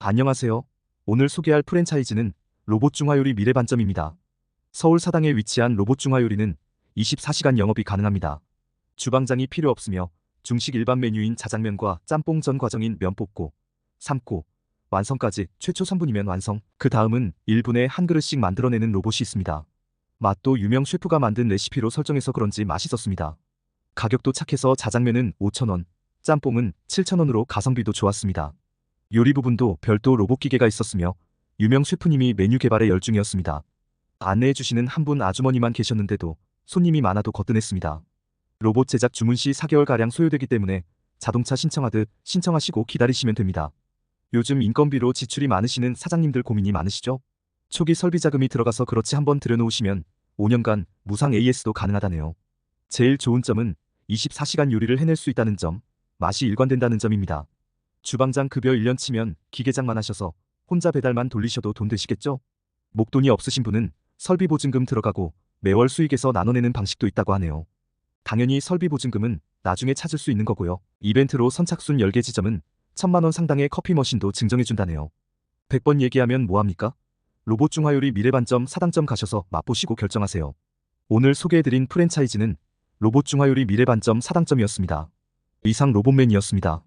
안녕하세요. 오늘 소개할 프랜차이즈는 로봇 중화요리 미래반점입니다. 서울 사당에 위치한 로봇 중화요리는 24시간 영업이 가능합니다. 주방장이 필요 없으며 중식 일반 메뉴인 자장면과 짬뽕 전 과정인 면 뽑고, 삶고, 완성까지 최초 선분이면 완성. 그 다음은 1분에 한 그릇씩 만들어내는 로봇이 있습니다. 맛도 유명 셰프가 만든 레시피로 설정해서 그런지 맛있었습니다. 가격도 착해서 자장면은 5,000원, 짬뽕은 7,000원으로 가성비도 좋았습니다. 요리 부분도 별도 로봇 기계가 있었으며 유명 셰프님이 메뉴 개발에 열중이었습니다. 안내해 주시는 한 분 아주머니만 계셨는데도 손님이 많아도 거뜬했습니다. 로봇 제작 주문 시 4개월가량 소요되기 때문에 자동차 신청하듯 신청하시고 기다리시면 됩니다. 요즘 인건비로 지출이 많으시는 사장님들 고민이 많으시죠? 초기 설비 자금이 들어가서 그렇지 한번 들여놓으시면 5년간 무상 AS도 가능하다네요. 제일 좋은 점은 24시간 요리를 해낼 수 있다는 점, 맛이 일관된다는 점입니다. 주방장 급여 1년 치면 기계장만 하셔서 혼자 배달만 돌리셔도 돈 되시겠죠? 목돈이 없으신 분은 설비 보증금 들어가고 매월 수익에서 나눠내는 방식도 있다고 하네요. 당연히 설비 보증금은 나중에 찾을 수 있는 거고요. 이벤트로 선착순 10개 지점은 1000만원 상당의 커피 머신도 증정해준다네요. 100번 얘기하면 뭐합니까? 로봇 중화요리 미래반점 사당점 가셔서 맛보시고 결정하세요. 오늘 소개해드린 프랜차이즈는 로봇 중화요리 미래반점 사당점이었습니다. 이상 로봇맨이었습니다.